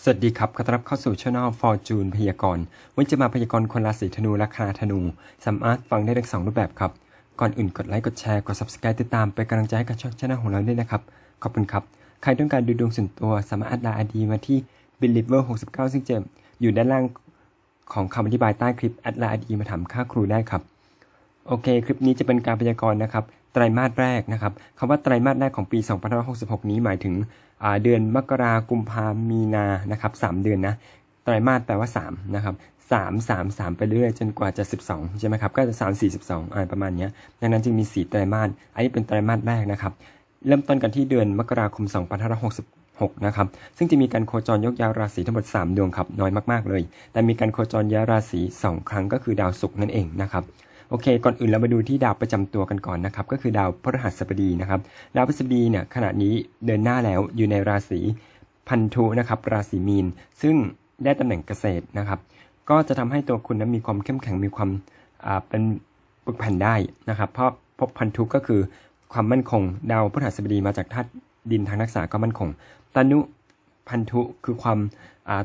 สวัสดีครับ ขอต้อนรับเข้าสู่ช่องฟอร์จูนพยากรณ์ วันจะมาพยากรณ์คนราศีธนูและคณะธนู สามารถฟังได้ทั้งสองรูปแบบครับ ก่อนอื่นกดไลค์ กดแชร์ กด subscribe ติดตามเป็นกำลังใจให้กับช่องช่องของเราด้วยนะครับ ขอบคุณครับ ใครต้องการดูดวงส่วนตัวสามารถแอดไลน์ไอดีมาที่ believer 69ซึ่งจะอยู่ด้านล่างของคำอธิบายใต้คลิปแอดไลน์ไอดีมาถามค่าครูได้ครับ โอเค คลิปนี้จะเป็นการพยากรณ์นะครับ ไตรมาสแรกนะครับคำว่าไตรมาสแรกของปี 2566 นี้หมายถึงเดือนมกรากุมภามีนานะครับสามเดือนนะไตรมาสแปลว่า3นะครับสามสามสามไปเรื่อยจนกว่าจะ 12 ใช่ไหมครับ ก็จะ 3 4 12อะไรประมาณเนี้ยดังนั้นจึงมี 4 ไตรมาส อันนี้เป็นไตรมาสแรกนะครับ เริ่มต้นกันที่เดือนมกราคม 2566 นะครับ ซึ่งจะมีการโคจรยกย้ายราศีทั้งหมด 3 ดวงครับ น้อยมากๆเลย แต่มีการโคจรย้ายราศี 2 ครั้งก็คือดาวศุกร์นั่นเองนะครับ โอเค ก่อนอื่นเรามาดูที่ดาวประจำตัวกันก่อนนะครับ ก็คือดาวพฤหัสบดีนะครับ ดาวพฤหัสบดีเนี่ยขณะนี้เดินหน้าแล้วอยู่ในราศีพันธุนะครับ ราศีมีน ซึ่งได้ตำแหน่งเกษตรนะครับ ก็จะทำให้ตัวคุณนั้นมีความเข้มแข็งมีความอ่าเป็นปึกแผ่นได้นะครับ เพราะพบพันธุก็คือความมั่นคง ดาวพฤหัสบดีมาจากธาตุดินทางนักษาก็มั่นคงตานุพันธุคือความ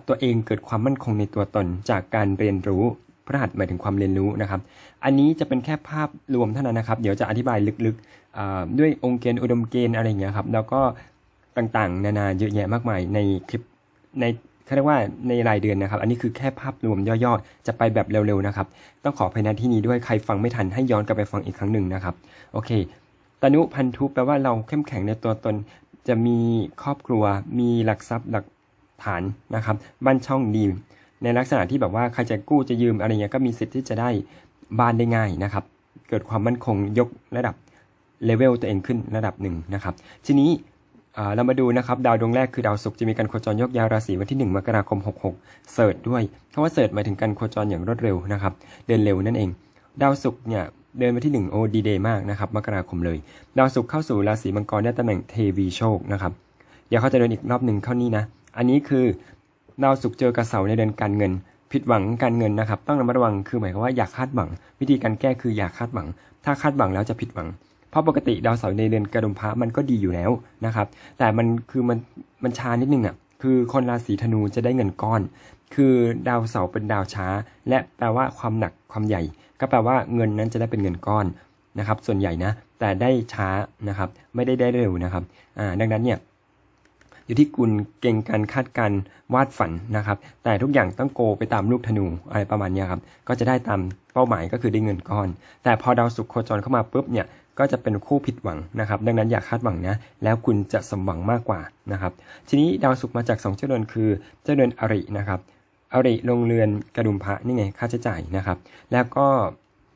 ตัวเองเกิดความมั่นคงในตัวตนจากการเรียนรู้ พระหัสหมายถึงความเรียนรู้นะครับ อันนี้จะเป็นแค่ภาพรวมเท่านั้นนะครับ เดี๋ยวจะอธิบายลึกๆด้วยองค์เกณฑ์อุดมเกณฑ์อะไรอย่างเงี้ยครับแล้วก็ต่างๆ นานาเยอะแยะมากมายในคลิปในเขาเรียกว่าในรายเดือนนะครับ อันนี้คือแค่ภาพรวมย่อๆ จะไปแบบเร็วๆนะครับ ต้องขอภายในที่นี้ด้วยใครฟังไม่ทันให้ย้อนกลับไปฟังอีกครั้งหนึ่งนะครับ โอเค ตนุพันธุแปลว่าเราเข้มแข็งในตัวตน จะมีครอบครัว มีหลักทรัพย์หลักฐานนะครับ บ้านช่องดี ในลักษณะที่แบบว่าใครจะกู้จะยืมอะไรเงี้ยก็มีสิทธิ์ที่จะได้บ้านได้ง่ายนะครับ เกิดความมั่นคงยกระดับเลเวลตัวเองขึ้นระดับหนึ่งนะครับ ทีนี้เรามาดูนะครับดาวดวงแรกคือดาวศุกร์จะมีการโคจรยกย้ายราศีวันที่ 1 มกราคม 66 เสิร์ชด้วยคำว่าเสิร์ชหมายถึงการโคจรอย่างรวดเร็วนะครับ เดินเร็วนั่นเอง ดาวศุกร์เนี่ยเดินมาที่ 1 โอดีเดย์มากนะครับมกราคมเลย ดาวศุกร์เข้าสู่ราศีมังกรได้ตำแหน่งเทวีโชคนะครับ เดี๋ยวเขาจะเดินอีกรอบหนึ่งเข้านี้นะ อันนี้คือ ดาวศุกร์เจอกับเสาในเดือนการเงิน ผิดหวังการเงินนะครับ ต้องระมัดระวังคือหมายความว่าอย่าคาดหวัง วิธีการแก้คืออย่าคาดหวัง ถ้าคาดหวังแล้วจะผิดหวัง เพราะปกติดาวเสาร์ในเดือนกระดุมพระมันก็ดีอยู่แล้วนะครับ แต่มันคือมันมันช้านิดนึงอะคือคนราศีธนูจะได้เงินก้อน คือดาวเสาร์เป็นดาวช้า และแปลว่าความหนักความใหญ่ ก็แปลว่าเงินนั้นจะได้เป็นเงินก้อนนะครับ ส่วนใหญ่นะ แต่ได้ช้านะครับ ไม่ได้ได้เร็วนะครับ อ่า ดังนั้นเนี่ย อยู่ที่คุณเก่งการคาดการวาดฝันนะครับ แต่ทุกอย่างต้องโกไปตามลูกธนูอะไรประมาณนี้ครับ ก็จะได้ตามเป้าหมายก็คือได้เงินก้อน แต่พอดาวศุกร์โคจรเข้ามาปุ๊บเนี่ยก็จะเป็นคู่ผิดหวังนะครับ ดังนั้นอย่าคาดหวังนะ แล้วคุณจะสมหวังมากกว่านะครับ ทีนี้ดาวศุกร์มาจากสองเจ้าเดือนคือเจ้าเดือนอรินะครับอริลงเรือนกระดุมพระนี่ไงค่าใช้จ่ายนะครับ แล้วก็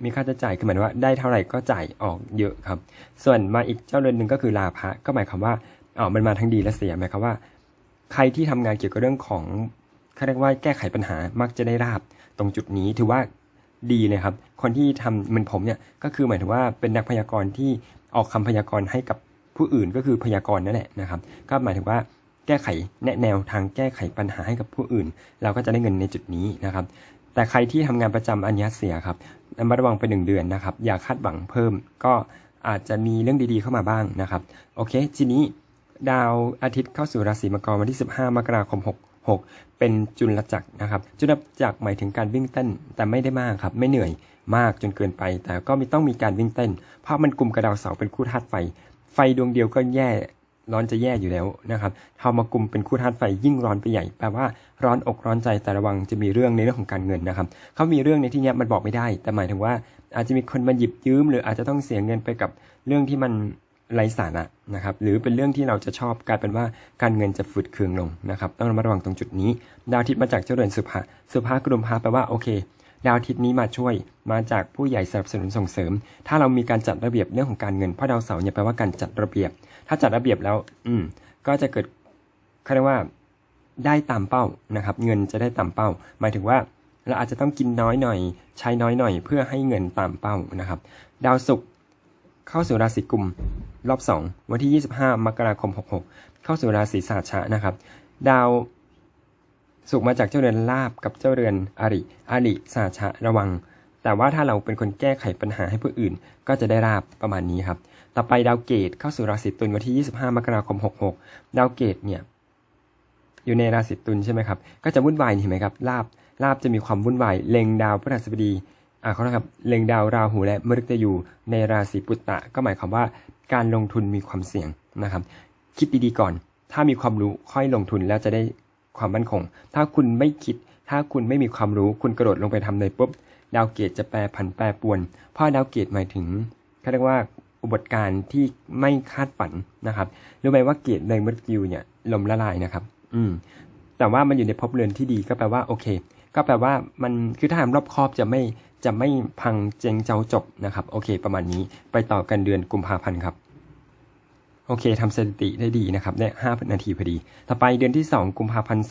มีค่าใช้จ่ายคือหมายว่าได้เท่าไหร่ก็จ่ายออกเยอะครับ ส่วนมาอีกเจ้าเรือนหนึ่งก็คือลาภะก็หมายความว่า อ๋อมันมาทั้งดีและเสียหมายความว่า ใครที่ทำงานเกี่ยวกับเรื่องของเขาเรียกว่าแก้ไขปัญหามักจะได้ราบตรงจุดนี้ถือว่าดีเลยครับ คนที่ทำเหมือนผมเนี่ยก็คือหมายถึงว่าเป็นนักพยากรณ์ที่ออกคำพยากรณ์ให้กับผู้อื่นก็คือพยากรณ์นั่นแหละนะครับ ก็หมายถึงว่าแก้ไขแนะแนวทางแก้ไขปัญหาให้กับผู้อื่น เราก็จะได้เงินในจุดนี้นะครับ แต่ใครที่ทำงานประจำอันนี้เสียครับระมัดระวังไปหนึ่งเดือนนะครับ อย่าคาดหวังเพิ่ม ก็อาจจะมีเรื่องดีๆเข้ามาบ้างนะครับ โอเค ทีนี้ ดาวอาทิตย์เข้าสู่ราศีมังกรวันที่ 15 มกราคม 66 เป็นจุลจักรนะครับ จุลจักรหมายถึงการวิ่งเต้น แต่ไม่ได้มากครับ ไม่เหนื่อยมากจนเกินไป แต่ก็มีต้องมีการวิ่งเต้น เพราะมันกลุ่มกระดาวเสาร์เป็นคู่ธาตุไฟ ไฟดวงเดียวก็แย่ร้อนจะแย่อยู่แล้วนะครับพอมากลุ่มเป็นคู่ธาตุไฟยิ่งร้อนไปใหญ่ แปลว่าร้อนอกร้อนใจแต่ระวังจะมีเรื่องในเรื่องของการเงินนะครับ เขามีเรื่องในที่นี้มันบอกไม่ได้ แต่หมายถึงว่าอาจจะมีคนมาหยิบยืม หรืออาจจะต้องเสียเงินไปกับเรื่องที่มัน ไร้สาระนะครับ หรือเป็นเรื่องที่เราจะชอบกลายเป็นว่าการเงินจะฝืดเคืองลงนะครับ ต้องระมัดระวังตรงจุดนี้ ดาวอาทิตย์มาจากเจ้าเรือนสุภะสุภะกลุ่มพาแปลว่าโอเค ดาวอาทิตย์นี้มาช่วยมาจากผู้ใหญ่สนับสนุนส่งเสริม ถ้าเรามีการจัดระเบียบเรื่องของการเงินเพราะดาวเสาร์เนี่ยแปลว่าการจัดระเบียบ ถ้าจัดระเบียบแล้ว อืม ก็จะเกิดเขาเรียกว่าได้ตามเป้านะครับ เงินจะได้ตามเป้า หมายถึงว่าเราอาจจะต้องกินน้อยหน่อย ใช้น้อยหน่อย เพื่อให้เงินตามเป้านะครับ ดาวศุกร์ เข้าสู่ราศีกุมรอบ 2 วันที่ 25 มกราคม 66 เข้าสู่ราศีสาชะนะครับ ดาวศุกมาจากเจ้าเรือนลาบกับเจ้าเรือนอริอริสาชะระวัง แต่ว่าถ้าเราเป็นคนแก้ไขปัญหาให้ผู้อื่น ก็จะได้ราบประมาณนี้ครับ ต่อไปดาวเกตเข้าสู่ราศีตุลวันที่ 25 มกราคม 66 ดาวเกตเนี่ยอยู่ในราศีตุลใช่ไหมครับ ก็จะวุ่นวายเห็นไหมครับลาบลาบจะมีความวุ่นวายเล็งดาวพฤหัสบดี อ่าเขานะครับเล็งดาวราหูและมฤตยูในราศีปุตตะ ก็หมายความว่าการลงทุนมีความเสี่ยงนะครับ คิดดีๆก่อน ถ้ามีความรู้ค่อยลงทุนแล้วจะได้ความมั่นคง ถ้าคุณไม่คิด ถ้าคุณไม่มีความรู้คุณกระโดดลงไปทำเลยปุ๊บดาวเกตจะแปรผันแปรปวนเพราะดาวเกตหมายถึงเขาเรียกว่าอุบัติการณ์ที่ไม่คาดฝันนะครับรู้ไหมว่าเกตในมฤตยูเนี่ยลมละลายนะครับ อืม แต่ว่ามันอยู่ในภพเรือนที่ดีก็แปลว่าโอเค ก็แปลว่ามันคือถ้าทำรอบครอบจะไม่ จะไม่พังเจงเจ้าจบนะครับ โอเค ประมาณนี้ไปต่อกันเดือนกุมภาพันธ์ครับ โอเคทำสถิติได้ดีนะครับ ได้ 5 นาทีพอดี ต่อไปเดือนที่ 2 กุมภาพันธ์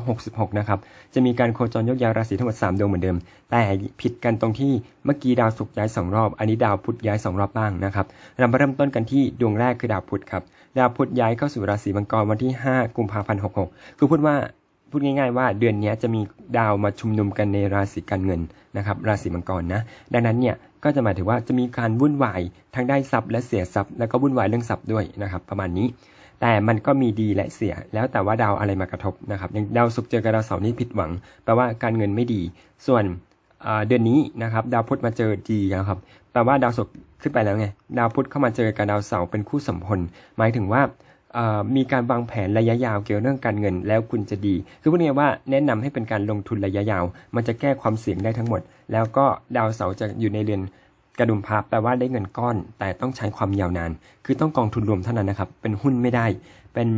2566 นะครับ จะมีการโคจรยกย้ายราศีทั้งหมด 3 ดวงเหมือนเดิม แต่ผิดกันตรงที่เมื่อกี้ดาวศุกร์ย้าย 2 รอบ อันนี้ดาวพุธย้าย 2 รอบบ้างนะครับ เรามาเริ่มต้นกันที่ดวงแรกคือดาวพุธครับ ดาวพุธย้ายเข้าสู่ราศีมังกรวันที่ 5 กุมภาพันธ์66คือพูดว่า พูดง่ายๆว่าเดือนนี้จะมีดาวมาชุมนุมกันในราศีการเงินนะครับราศีมังกรนะดังนั้นเนี่ยก็จะหมายถึงว่าจะมีการวุ่นวายทั้งได้ทรัพย์และเสียทรัพย์แล้วก็วุ่นวายเรื่องทรัพย์ด้วยนะครับประมาณนี้ แต่มันก็มีดีและเสีย แล้วแต่ว่าดาวอะไรมากระทบนะครับอย่างดาวศุกร์เจอกับดาวเสาร์นี่ผิดหวังแปลว่าการเงินไม่ดี ส่วนเดือนนี้นะครับดาวพุธมาเจอดีนะครับแปลว่าดาวศุกร์ขึ้นไปแล้วไงดาวพุธเข้ามาเจอกับดาวเสาร์เป็นคู่สัมพลหมายถึงว่า มีการวางแผนระยะยาวเกี่ยวกับเรื่องการเงินแล้วคุณจะดี คือพูดง่ายว่าแนะนำให้เป็นการลงทุนระยะยาว มันจะแก้ความเสี่ยงได้ทั้งหมด แล้วก็ดาวเสาร์จะอยู่ในเรือนกระดุมพับแปลว่าได้เงินก้อน แต่ต้องใช้ความยาวนาน คือต้องกองทุนรวมเท่านั้นนะครับ เป็นหุ้นไม่ได้ เป็น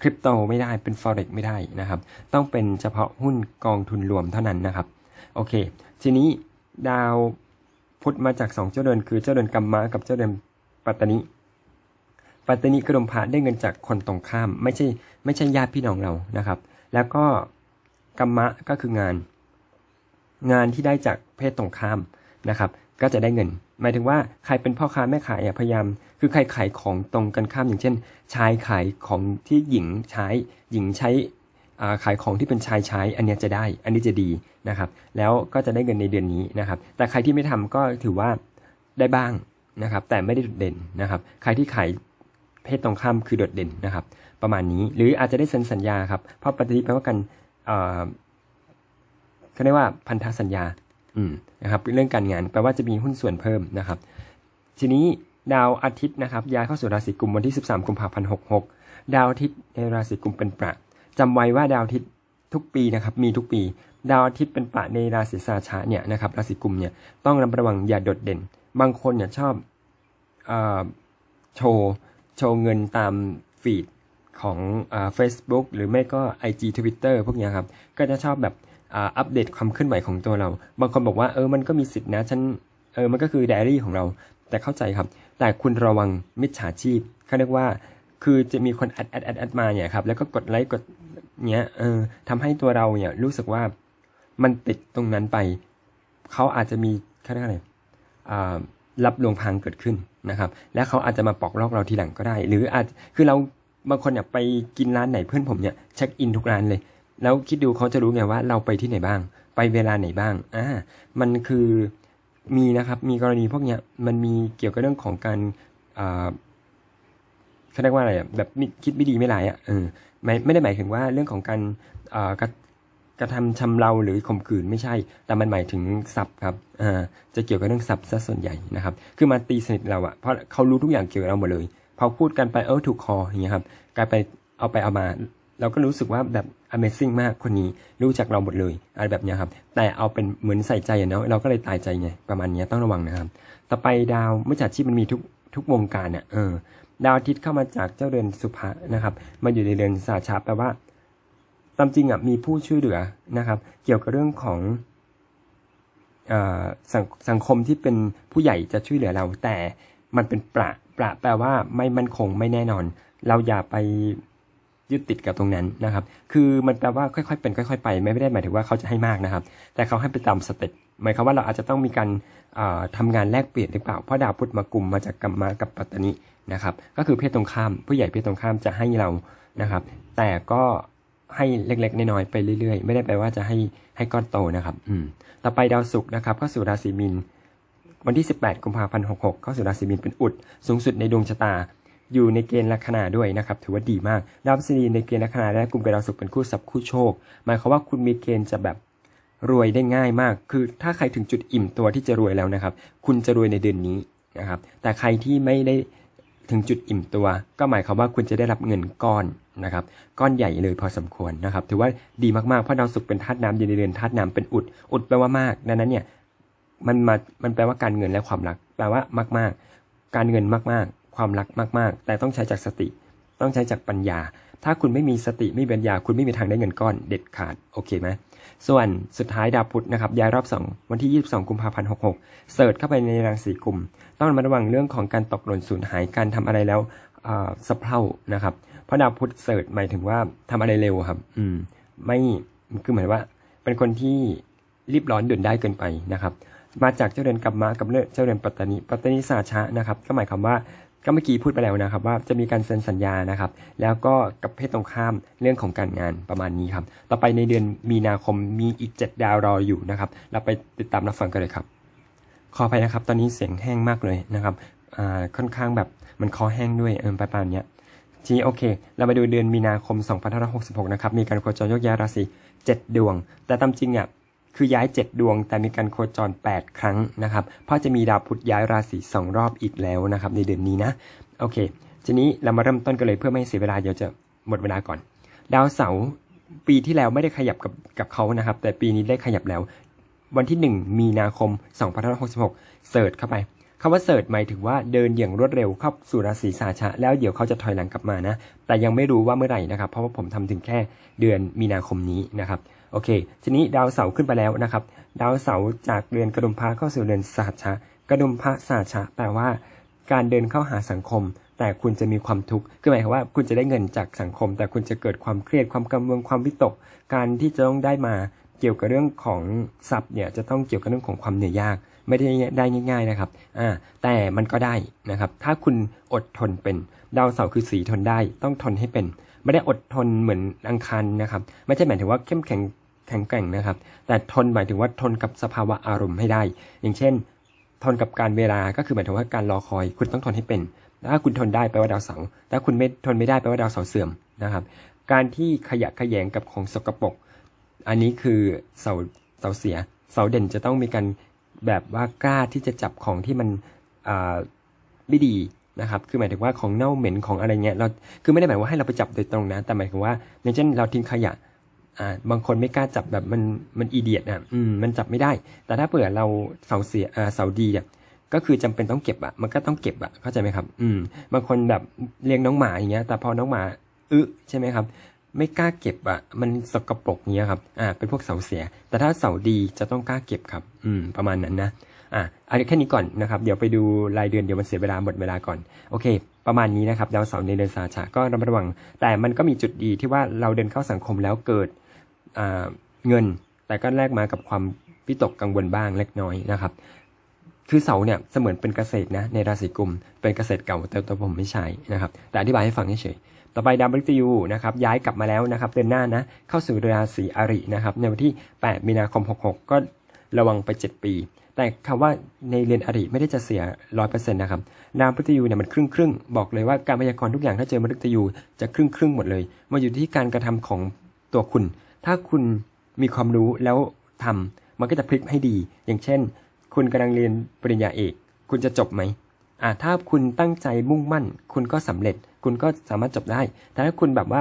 คริปโตไม่ได้ เป็น forex ไม่ได้นะครับ ต้องเป็นเฉพาะหุ้นกองทุนรวมเท่านั้นนะครับ โอเค ทีนี้ดาวพุธมาจากสองเจ้าเดือนคือเจ้าเดือนกัมมะกับเจ้าเดือนปัตตานิ ปัตตานีกรมพาได้เงินจากคนตรงข้าม ไม่ใช่ไม่ใช่ญาติพี่น้องเรานะครับ แล้วก็กรรมะก็คืองาน งานที่ได้จากเพศตรงข้ามนะครับ ก็จะได้เงิน หมายถึงว่าใครเป็นพ่อค้าแม่ขายพยายาม คือใครขายของตรงกันข้ามอย่างเช่น ชายขายของที่หญิงใช้หญิงใช้ขายของที่เป็นชายใช้อันนี้จะได้ อันนี้จะดีนะครับ แล้วก็จะได้เงินในเดือนนี้นะครับ แต่ใครที่ไม่ทำก็ถือว่าได้บ้างนะครับ แต่ไม่ได้โดดเด่นนะครับ ใครที่ขาย เพศตรงข้ามคือโดดเด่นนะครับ ประมาณนี้หรืออาจจะได้เซ็นสัญญาครับ เพราะปฏิทินแปลว่ากันเขาเรียกว่าพันธสัญญาอืมนะครับเรื่องการงานแปลว่าจะมีหุ้นส่วนเพิ่มนะครับ ทีนี้ดาวอาทิตย์นะครับย้ายเข้าสู่ราศีกุมวันที่ 13กุมภาพันธ์66 ดาวอาทิตย์ในราศีกุมเป็นประจำไว้ว่าดาวอาทิตย์ทุกปีนะครับมีทุกปี ดาวอาทิตย์เป็นประในราศีสาชะเนี่ยนะครับราศีกุมเนี่ยต้องระมัดระวังอย่าโดดเด่น บางคนเนี่ยชอบเอ่อโชว์ โชว์เงินตามฟีดของอ่า Facebook หรือไม่ก็ IG Twitter พวกนี้ครับ ก็จะชอบแบบอัปเดตความเคลื่อนไหวของตัวเรา บางคนบอกว่าเออมันก็มีสิทธินะฉันเออมันก็คือไดอารี่ของเรา แต่เข้าใจครับ แต่คุณระวังมิจฉาชีพเขาเรียกว่าคือจะมีคนแอดแอดแอดแอดมาเนี่ยครับแล้วก็กดไลค์กดเนี้ยเออทำให้ตัวเราเนี่ยรู้สึกว่ามันติดตรงนั้นไป เขาอาจจะมีเขาเรียกอะไรอ่ารับลวงพรางเกิดขึ้น นะครับ และเขาอาจจะมาปอกลอกเราทีหลังก็ได้ หรืออาจคือเราบางคนเนี่ยไปกินร้านไหนเพื่อนผมเนี่ยเช็คอินทุกร้านเลย แล้วคิดดูเขาจะรู้ไงว่าเราไปที่ไหนบ้าง ไปเวลาไหนบ้างอ่ามันคือมีนะครับมีกรณีพวกเนี้ยมันมีเกี่ยวกับเรื่องของการอ่าเขาเรียกว่าอะไรอะแบบคิดไม่ดีไม่ร้ายอะเออไม่ไม่ได้หมายถึงว่าเรื่องของการอ่ากระ กระทำชำเราหรือข่มขืนไม่ใช่ แต่มันหมายถึงทรัพย์ครับอ่าจะเกี่ยวกับเรื่องทรัพย์ซะส่วนใหญ่นะครับ คือมาตีสนิทเราอะเพราะเขารู้ทุกอย่างเกี่ยวกับเราหมดเลยพอพูดกันไปเออถูกคออย่างเงี้ยครับกลายไปเอาไปเอามา เราก็รู้สึกว่าแบบ Amazing มากคนนี้รู้จักเราหมดเลยอะไรแบบเนี้ยครับ แต่เอาเป็นเหมือนใส่ใจเนาะเราก็เลยตายใจไงประมาณเนี้ยต้องระวังนะครับ ต่อไปดาวมิจฉาชีพมันมีทุกทุกวงการเนี่ยเออดาวอาทิตย์เข้ามาจากเจ้าเรือนสุภะนะครับ มาอยู่ในเรือนสาชาแปลว่า ตามจริงอะมีผู้ช่วยเหลือนะครับ เกี่ยวกับเรื่องของอสสังคมที่เป็นผู้ใหญ่จะช่วยเหลือเรา แต่มันเป็นประประแปลว่าไม่มั่นคงไม่แน่นอน เราอย่าไปยึดติดกับตรงนั้นนะครับ คือมันแปลว่าค่อยๆเป็นค่อย ๆ ไป ไม่ได้หมายถึงว่าเขาจะให้มากนะครับ แต่เขาให้ไปตามสเต็ปหมายความว่าเราอาจจะต้องมีการเอ่อทำงานแลกเปลี่ยนหรือเปล่า เพราะดาวพุธมากลุ่มมาจากกัมมากับปัตตานีนะครับ ก็คือเพศตรงข้าม ผู้ใหญ่เพศตรงข้ามจะให้เรานะครับ แต่ก็ ให้เล็กๆน้อยๆไปเรื่อยๆ ไม่ได้แปลว่าจะให้ให้ก้อนโตนะครับ อืมต่อไปดาวศุกร์นะครับเข้าสู่ราศีมีนวันที่ 18กุมภาพันธ์66เข้าสู่ราศีมีนเป็นอุด สูงสุดในดวงชะตา อยู่ในเกณฑ์ลัคนาด้วยนะครับ ถือว่าดีมาก ดาวพฤหัสบดีในเกณฑ์ลัคนาและกลุ่มกับดาวศุกร์เป็นคู่ทรัพย์คู่โชค หมายความว่าคุณมีเกณฑ์จะแบบรวยได้ง่ายมาก คือถ้าใครถึงจุดอิ่มตัวที่จะรวยแล้วนะครับ คุณจะรวยในเดือนนี้นะครับ แต่ใครที่ไม่ได้ ถึงจุดอิ่มตัว ก็หมายความว่าคุณจะได้รับเงินก้อนนะครับก้อนใหญ่เลยพอสมควรนะครับถือว่าดีมากๆเพราะดาวศุกร์เป็นธาตุน้ำอยู่ในเดือนธาตุน้ำเป็นอุด อุดแปลว่ามากดังนั้นเนี่ยมันมามันแปลว่าการเงินและความรัก แปลว่ามาก ๆ การเงินมากๆ ความรักมาก ๆ แต่ต้องใช้จากสติ ต้องใช้จากปัญญา ถ้าคุณไม่มีสติไม่มีปัญญา คุณไม่มีทางได้เงินก้อนเด็ดขาดโอเคไหม ส่วนสุดท้ายดาวพุธนะครับย้ายรอบ 2 วันที่ 22 กุมภาพันธ์ 66 เสิร์ชเข้าไปในรังสีกลุ่ม ต้องระมัดระวังเรื่องของการตกหล่นสูญหายการทำอะไรแล้วอ่าสะเพร่านะครับ เพราะดาวพุธเสิร์ชหมายถึงว่าทำอะไรเร็วครับ อืมไม่คือหมายว่าเป็นคนที่รีบร้อนด่วนได้เกินไปนะครับ มาจากเจ้าเรือนกรรมะกับเลือเจ้าเรือนปัตตานีปัตตานีสาชะนะครับ ก็หมายความว่า ก็เมื่อกี้พูดไปแล้วนะครับว่าจะมีการเซ็นสัญญานะครับ แล้วก็กับเพศตรงข้ามเรื่องของการงานประมาณนี้ครับ ต่อไปในเดือนมีนาคมมีอีก 7 ดาวรออยู่นะครับ เราไปติดตามรับฟังกันเลยครับ ขออภัยนะครับ ตอนนี้เสียงแห้งมากเลยนะครับอ่าค่อนข้างแบบมันคอแห้งด้วยเออประมาณเนี้ยทีโอเค เรามาดูเดือนมีนาคม 2566 นะครับ มีการโคจรโยกย้ายราศี 7 ดวง แต่ตามจริงอะ คือย้าย 7 ดวง แต่มีการโคจร 8 ครั้งนะครับเพราะจะมีดาวพุธย้ายราศี2รอบอีกแล้วนะครับในเดือนนี้นะโอเคทีนี้เรามาเริ่มต้นกันเลยเพื่อไม่ให้เสียเวลาเดี๋ยวจะหมดเวลาก่อน ดาวเสาร์ปีที่แล้วไม่ได้ขยับกับกับเขานะครับ แต่ปีนี้ได้ขยับแล้ว วันที่ 1 มีนาคม 2566 เสิร์ชเข้าไปคำว่าเสิร์ชหมายถึงว่าเดินอย่างรวดเร็วเข้าสู่ราศีสาชะ แล้วเดี๋ยวเขาจะถอยหลังกลับมานะ แต่ยังไม่รู้ว่าเมื่อไหร่นะครับ เพราะว่าผมทำถึงแค่เดือนมีนาคมนี้นะครับ โอเค ทีนี้ดาวเสาร์ขึ้นไปแล้วนะครับ ดาวเสาร์จากเดือนกระดุมพระเข้าสู่เดือนสหัชะกระดุมพระสหัชชะแปลว่า การเดินเข้าหาสังคม แต่คุณจะมีความทุกข์คือหมายความว่าคุณจะได้เงินจากสังคม แต่คุณจะเกิดความเครียดความกังวลความวิตก การที่จะต้องได้มาเกี่ยวกับเรื่องของทรัพย์เนี่ยจะต้องเกี่ยวกับเรื่องของความเหนื่อยยาก ไม่ได้ได้ง่าย ๆนะครับอ่าแต่มันก็ได้นะครับ ถ้าคุณอดทนเป็น ดาวเสาร์คือสีทนได้ ต้องทนให้เป็น ไม่ได้อดทนเหมือนอังคารนะครับ ไม่ใช่หมายถึงว่าเข้มแข็ง แข็งแกร่งนะครับ แต่ทนหมายถึงว่าทนกับสภาวะอารมณ์ให้ได้ อย่างเช่น ทนกับการเวลาก็คือหมายถึงว่าการรอคอย คุณต้องทนให้เป็น ถ้าคุณทนได้แปลว่าดาวเสาร์ถ้าคุณไม่ทนไม่ได้แปลว่าดาวเสาร์เสื่อมนะครับ การที่ขยะขยงกับของสกปรกอันนี้คือเสาเสาเสีย เสาเด่นจะต้องมีการแบบว่ากล้าที่จะจับของที่มันอ่าไม่ดีนะครับ คือหมายถึงว่าของเน่าเหม็นของอะไรเงี้ย เรา คือไม่ได้หมายว่าให้เราไปจับโดยตรงนะ แต่หมายถึงว่าอย่างเช่นเราทิ้งขยะ อ่าบางคนไม่กล้าจับแบบมันมันอีเดียดอะอืมมันจับไม่ได้ แต่ถ้าเผื่อเราเสาเสียอ่าเสาดีอะก็คือจำเป็นต้องเก็บอะมันก็ต้องเก็บอะเข้าใจไหมครับ อืมบางคนแบบเลี้ยงน้องหมาอย่างเงี้ย แต่พอน้องหมาอึใช่ไหมครับ ไม่กล้าเก็บอะมันสกปรกเงี้ยครับอ่าเป็นพวกเสาเสีย แต่ถ้าเสาดีจะต้องกล้าเก็บครับ อืมประมาณนั้นนะอะอันนี้แค่นี้ก่อนนะครับ เดี๋ยวไปดูรายเดือนเดี๋ยวมันเสียเวลาหมดเวลาก่อน โอเค ประมาณนี้นะครับดาวเสาร์ในเดือนสาชะก็ระมัดระวัง แต่มันก็มีจุดดีที่ว่าเราเดินเข้าสังคมแล้วเกิด เงิน แต่ก็แลกมากับความวิตกกังวลบ้างเล็กน้อยนะครับ คือเสาเนี่ยเสมือนเป็นเกษตรนะในราศีกุม เป็นเกษตรเก่าแต่ตัวผมไม่ใช่นะครับ แต่อธิบายให้ฟังเฉยต่อไปดาวมฤตยูนะครับย้ายกลับมาแล้วนะครับเดือนหน้านะเข้าสู่ราศีอรินะครับในวันที่ 8 มีนาคม 66 ก็ระวังไป 7 ปี แต่คำว่าในเรียนอริไม่ได้จะเสียร้อยเปอร์เซ็นต์นะครับดาวมฤตยูเนี่ยมันครึ่งครึ่งบอกเลยว่าการพยากรณ์ทุกอย่างถ้าเจอมฤตยูจะครึ่งครึ่งหมดเลยมาอยู่ที่การกระทำของตัวคุณ ถ้าคุณมีความรู้แล้วทำมันก็จะพลิกให้ดี อย่างเช่น คุณกำลังเรียนปริญญาเอก คุณจะจบไหมอ่าถ้าคุณตั้งใจมุ่งมั่น คุณก็สำเร็จ คุณก็สามารถจบได้ แต่ถ้าคุณแบบว่า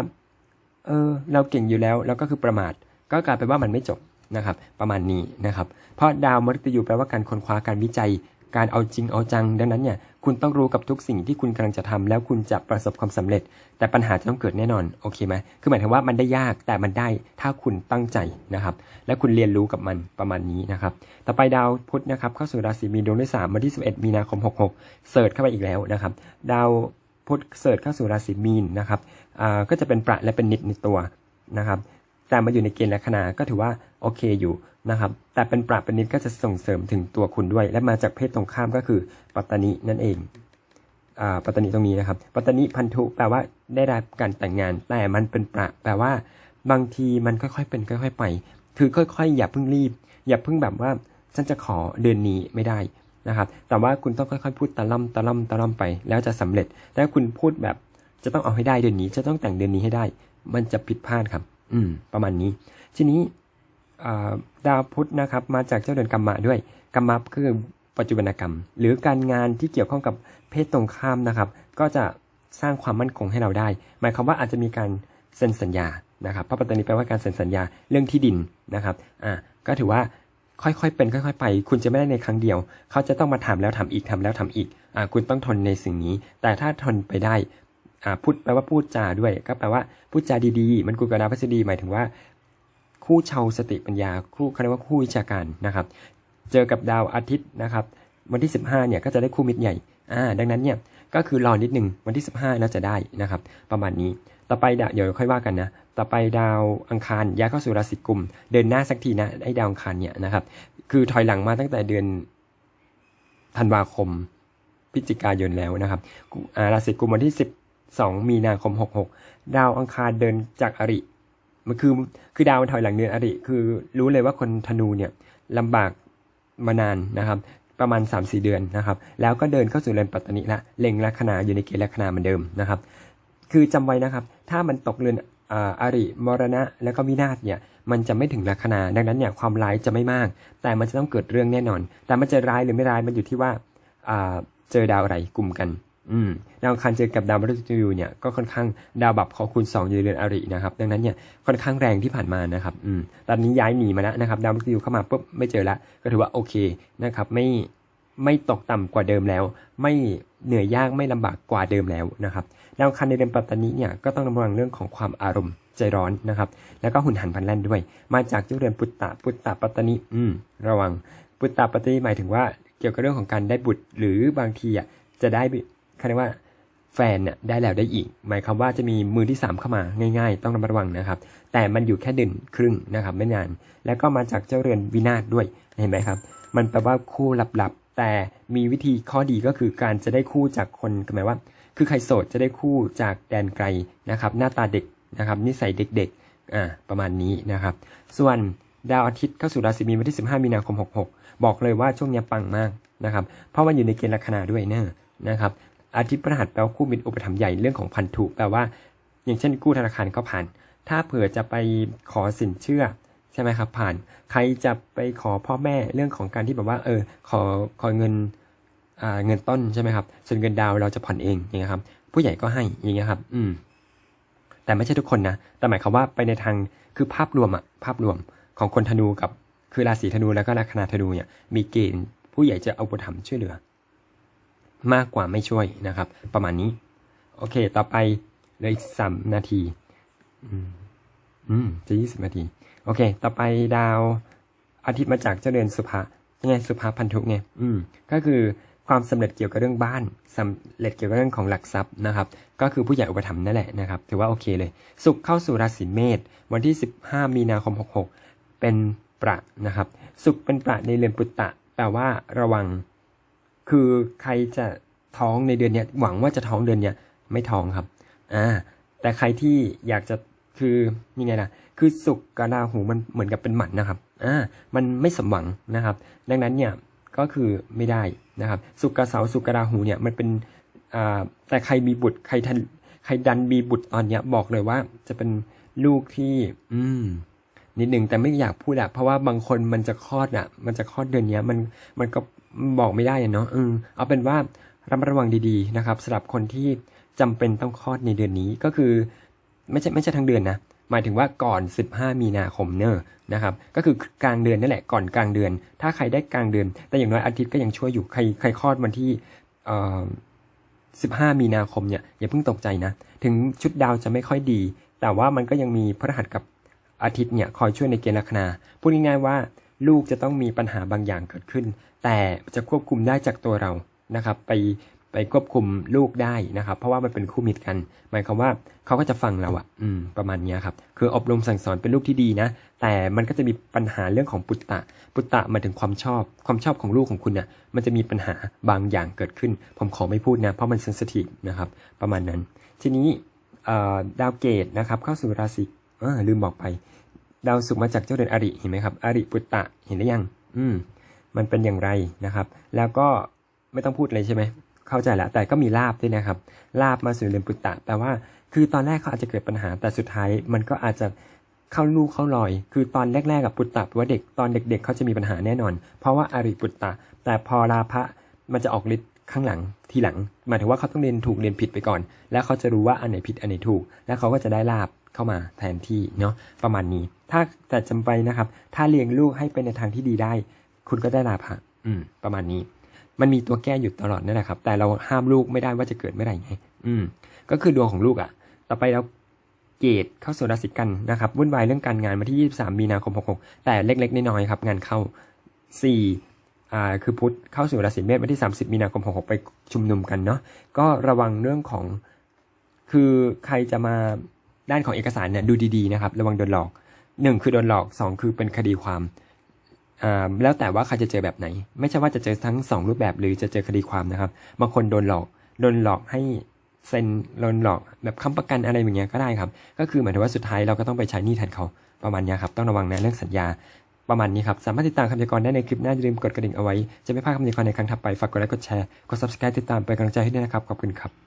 เออ เราเก่งอยู่แล้ว แล้วก็คือประมาท ก็กลายเป็นว่ามันไม่จบนะครับ ประมาณนี้นะครับ เพราะดาวมฤตยูแปลว่าการค้นคว้าการวิจัย การเอาจริงเอาจัง ดังนั้นเนี่ยคุณต้องรู้กับทุกสิ่งที่คุณกำลังจะทำแล้วคุณจะประสบความสำเร็จ แต่ปัญหาจะต้องเกิดแน่นอนโอเคไหมคือหมายถึงว่ามันได้ยากแต่มันได้ถ้าคุณตั้งใจนะครับ และคุณเรียนรู้กับมันประมาณนี้นะครับต่อไปดาวพุธนะครับเข้าสู่ราศีมีนดวงที่3วันที่ 11 มีนาคม 66 เสิร์ชเข้าไปอีกแล้วนะครับดาวพุธเสิร์ชเข้าสู่ราศีมีนนะครับอ่าก็จะเป็นประและเป็นนิดในตัวนะครับแต่มาอยู่ในเกณฑ์ลัคนาก็ถือว่าโอเคอยู่ นะครับ แต่เป็นปราบเป็นนิดก็จะส่งเสริมถึงตัวคุณด้วย และมาจากเพศตรงข้ามก็คือปัตตานีนั่นเองอ่าปัตตานีตรงนี้นะครับ ปัตตานีพันธุแปลว่าได้รับการแต่งงาน แต่มันเป็นประแปลว่าบางทีมันค่อยๆเป็นค่อย ๆ ไป คือค่อยๆ อย่าเพิ่งรีบ อย่าเพิ่งแบบว่าฉันจะขอเดือนนี้ไม่ได้นะครับ แต่ว่าคุณต้องค่อยๆ พูดตะล่ำตะล่ำตะล่ำไป แล้วจะสำเร็จแต่ถ้าคุณพูดแบบจะต้องเอาให้ได้เดือนนี้ จะต้องแต่งเดือนนี้ให้ได้ มันจะผิดพลาดครับ อืม ประมาณนี้ ทีนี้ ดาวพุธนะครับมาจากเจ้าเดือนกรรมะด้วยกรรมะคือปัจจุบันกรรม หรือการงานที่เกี่ยวข้องกับเพศตรงข้ามนะครับ ก็จะสร้างความมั่นคงให้เราได้ หมายความว่าอาจจะมีการเซ็นสัญญานะครับเพราะปัตตานีแปลว่าการเซ็นสัญญาเรื่องที่ดินนะครับอ่าก็ถือว่าค่อยๆเป็นค่อย ๆ ไป คุณจะไม่ได้ในครั้งเดียว เขาจะต้องมาถามแล้วทำอีกทำแล้วทำอีกอ่าคุณต้องทนในสิ่งนี้ แต่ถ้าทนไปได้อ่าพูดแปลว่าพูดจาด้วย ก็แปลว่าพูดจาดีๆ มันกุกนาพัสดีหมายถึงว่า คู่ชาวสติปัญญา คู่เขาเรียกว่าคู่วิชาการนะครับ เจอกับดาวอาทิตย์นะครับ วันที่ 15เนี่ยก็จะได้คู่มิตรใหญ่อ่าดังนั้นเนี่ยก็คือรอนิดหนึ่งวันที่ 15แล้วจะได้นะครับ ประมาณนี้ต่อไปดาวเดี๋ยวค่อยว่ากันนะต่อไปดาวอังคารย้ายเข้าสู่ราศีกุม เดินหน้าสักทีนะไอ้ดาวอังคารเนี่ยนะครับ คือถอยหลังมาตั้งแต่เดือนธันวาคมพฤศจิกายนแล้วนะครับราศีกุมวันที่ 12 มีนาคม 66 ดาวอังคารเดินจากอริ มันคือคือดาวมันถอยหลังเดือนอริคือรู้เลยว่าคนธนูเนี่ยลำบากมานานนะครับ ประมาณ 3-4 เดือนนะครับ แล้วก็เดินเข้าสู่เรือนปัตตานิละเล็งลัคนาอยู่ในเกณฑ์ลัคนาเหมือนเดิมนะครับ คือจำไว้นะครับ ถ้ามันตกเรือนอ่าอริมรณะแล้วก็วินาศเนี่ยมันจะไม่ถึงลัคนาดังนั้นเนี่ยความร้ายจะไม่มาก แต่มันจะต้องเกิดเรื่องแน่นอน แต่มันจะร้ายหรือไม่ร้ายมันอยู่ที่ว่าเจอดาวอะไรกลุ่มกัน อืมดาวอังคารเจอกับดาวมฤตยูเนี่ยก็ค่อนข้างดาวบับขอคุณ2อยู่ในเรือนอรินะครับดังนั้นเนี่ยค่อนข้างแรงที่ผ่านมานะครับอืมตอนนี้ย้ายหนีมาแล้วนะครับดาวมฤตยูเข้ามาปุ๊บไม่เจอละก็ถือว่าโอเคนะครับไม่ไม่ตกต่ำกว่าเดิมแล้ว ไม่เหนื่อยยากไม่ลำบากกว่าเดิมแล้วนะครับดาวอังคารในเดือนปัตตานีเนี่ยก็ต้องระวังเรื่องของความอารมณ์ใจร้อนนะครับ แล้วก็หุ่นหันพันแล่นด้วย มาจากเจ้าเรือนปุตตะปุตตะปัตตานีอืมระวังปุตตะปัตตานีหมายถึงว่าเกี่ยวกับเรื่องของการได้บุตรหรือบางทีอะจะได้ เขาเรียกว่าแฟนเนี่ยได้แล้วได้อีก หมายความว่าจะมีมือที่สามเข้ามาง่ายๆ ต้องระมัดระวังนะครับ แต่มันอยู่แค่เดือนครึ่งนะครับไม่นาน แล้วก็มาจากเจ้าเรือนวินาศด้วยเห็นไหมครับ มันแปลว่าคู่ลับๆ แต่มีวิธีข้อดีก็คือการจะได้คู่จากคนหมายว่า คือใครโสดจะได้คู่จากแดนไกลนะครับ หน้าตาเด็กนะครับนิสัยเด็กๆอ่าประมาณนี้นะครับ ส่วนดาวอาทิตย์เข้าสู่ราศีมีนวันที่ 15 มีนาคม 66 บอกเลยว่าช่วงนี้ปังมากนะครับ เพราะว่าอยู่ในเกณฑ์ลัคนาด้วยเนอะนะครับ อาทิตย์พฤหัสแปลว่าคู่มิตรอุปถัมภ์ใหญ่เรื่องของพันธุแปลว่า อย่างเช่นกู้ธนาคารก็ผ่าน ถ้าเผื่อจะไปขอสินเชื่อใช่ไหมครับผ่าน ใครจะไปขอพ่อแม่เรื่องของการที่แบบว่า เออ ขอขอเงินอ่าเงินต้นใช่ไหมครับ ส่วนเงินดาวเราจะผ่อนเองอย่างเงี้ยครับ ผู้ใหญ่ก็ให้อย่างเงี้ยครับ อืม แต่ไม่ใช่ทุกคนนะ แต่หมายความว่าไปในทางคือภาพรวมอะภาพรวมของคนธนูกับ คือราศีธนูแล้วก็ลัคนาธนูเนี่ย มีเกณฑ์ผู้ใหญ่จะเอาอุปถัมภ์ช่วยเหลือ มากกว่าไม่ช่วยนะครับ ประมาณนี้ โอเค ต่อไปเหลยสามนาทีอืมอืมจะยี่สิบนาที โอเค ต่อไปดาวอาทิตย์มาจากเจ้าเดือนสุภายังไงสุภาพันธุไงอืม ก็คือความสำเร็จเกี่ยวกับเรื่องบ้านสำเร็จเกี่ยวกับเรื่องของหลักทรัพย์นะครับ ก็คือผู้ใหญ่อุปถัมภ์นั่นแหละนะครับ ถือว่าโอเคเลย สุขเข้าสู่ราศีเมษวันที่ 15 มีนาคม 66 เป็นประนะครับ สุขเป็นประในเรือนปุตตะแปลว่าระวัง คือใครจะท้องในเดือนเนี้ยหวังว่าจะท้องเดือนเนี้ยไม่ท้องครับอ่าแต่ใครที่อยากจะคือยังไงล่ะคือสุกกับราหูมันเหมือนกับเป็นหมันนะครับอ่ามันไม่สมหวังนะครับ ดังนั้นเนี่ยก็คือไม่ได้นะครับ สุกกับเสาสุกกับราหูเนี่ยมันเป็นอ่าแต่ใครมีบุตรใครทันใครดันมีบุตรตอนเนี้ยบอกเลยว่าจะเป็นลูกที่ อืมนิดหนึ่งแต่ไม่อยากพูดอะเพราะว่าบางคนมันจะคลอดอะมันจะคลอดเดือนเนี้ยมันมันก็ บอกไม่ได้เนาะเออเอาเป็นว่าระมัดระวังดีๆนะครับสำหรับคนที่จำเป็นต้องคลอดในเดือนนี้ก็คือไม่ใช่ไม่ใช่ทั้งเดือนนะหมายถึงว่าก่อน 15 มีนาคมเนอะนะครับก็คือกลางเดือนนั่นแหละก่อนกลางเดือน ถ้าใครได้กลางเดือน แต่อย่างน้อยอาทิตย์ก็ยังช่วยอยู่ใครใครคลอดวันที่15 มีนาคมเนี่ยอย่าเพิ่งตกใจนะถึงชุดดาวจะไม่ค่อยดี แต่ว่ามันก็ยังมีพระหัสกับอาทิตย์เนี่ยคอยช่วยในเกณฑ์ลัคนาพูดง่ายๆว่า ลูกจะต้องมีปัญหาบางอย่างเกิดขึ้น แต่จะควบคุมได้จากตัวเรานะครับ ไปไปควบคุมลูกได้นะครับ เพราะว่ามันเป็นคู่มิตรกัน หมายความว่าเขาก็จะฟังเราอะอืม ประมาณนี้ครับ คืออบรมสั่งสอนเป็นลูกที่ดีนะ แต่มันก็จะมีปัญหาเรื่องของปุตตะ ปุตตะหมายถึงความชอบ ความชอบของลูกของคุณเนี่ยมันจะมีปัญหาบางอย่างเกิดขึ้น ผมขอไม่พูดนะ เพราะมันเซนซิทีฟนะครับ ประมาณนั้น ทีนี้ดาวเกตนะครับ เข้าสู่ราศีลืมบอกไป ดาวศุกร์มาจากเจ้าเดือนอริเห็นไหมครับ อริปุตตะเห็นหรือยัง อืม มันเป็นอย่างไรนะครับ แล้วก็ไม่ต้องพูดเลยใช่ไหมเข้าใจแล้วแต่ก็มีลาบด้วยนะครับ ลาบมาสู่เรือนปุตตะแต่ว่า คือตอนแรกเขาอาจจะเกิดปัญหาแต่สุดท้าย มันก็อาจจะเข้าลูกเข้าลอย คือตอนแรกๆกับปุตตะปลว่าเด็กตอนเด็ก ๆ เขาจะมีปัญหาแน่นอน เพราะว่าอาริปุตตะ แต่พอลาภะมันจะออกฤทธิ์ข้างหลังทีหลังหมายถึงว่าเขาต้องเรียนถูกเรียนผิดไปก่อน แล้วเขาจะรู้ว่าอันไหนผิดอันไหนถูก แล้วเขาก็จะได้ลาบ เข้ามาแทนที่เนาะประมาณนี้ ถ้าแต่จำไปนะครับ ถ้าเลี้ยงลูกให้เป็นในทางที่ดีได้ คุณก็ได้ลาภะอืม ประมาณนี้ มันมีตัวแก้อยู่ตลอดนั่นแหละครับ แต่เราห้ามลูกไม่ได้ว่าจะเกิดเมื่อไหร่ไง อืม ก็คือดวงของลูกอะ่ะ ต่อไปเราเกตเข้าสู่ราศีกันนะครับวุ่นวายเรื่องการงานมาที่ 23 มีนาคม 66 แต่เล็กๆน้อยๆครับ งานเข้า 4 อ่า คือพุธเข้าสู่ราศีเมษวันที่ 30 มีนาคม 66 ไปชุมนุมกันเนาะ ก็ระวังเรื่องของ คือใครจะมา ด้านของเอกสารเนี่ยดูดีๆนะครับระวังโดนหลอกหนึ่งคือโดนหลอกสองคือเป็นคดีความอ่าแล้วแต่ว่าใครจะเจอแบบไหน ไม่ใช่ว่าจะเจอทั้งสองรูปแบบหรือจะเจอคดีความนะครับบางคนโดนหลอกโดนหลอกให้เซ็นโดนหลอกแบบค้ำประกันอะไรอย่างเงี้ยก็ได้ครับ ก็คือหมายถึงว่าสุดท้ายเราก็ต้องไปใช้หนี้แทนเขาประมาณนี้ครับต้องระวังนะเรื่องสัญญาประมาณนี้ครับ สามารถติดตามคำยากรณ์ได้ในคลิปหน้าอย่าลืมกดกระดิ่งเอาไว้ จะไม่พลาดคำยากรณ์ในครั้งถัดไปฝากกดไลค์กดแชร์กด subscribe ติดตามเป็นกำลังใจให้ด้วยนะครับขอบคุณครับ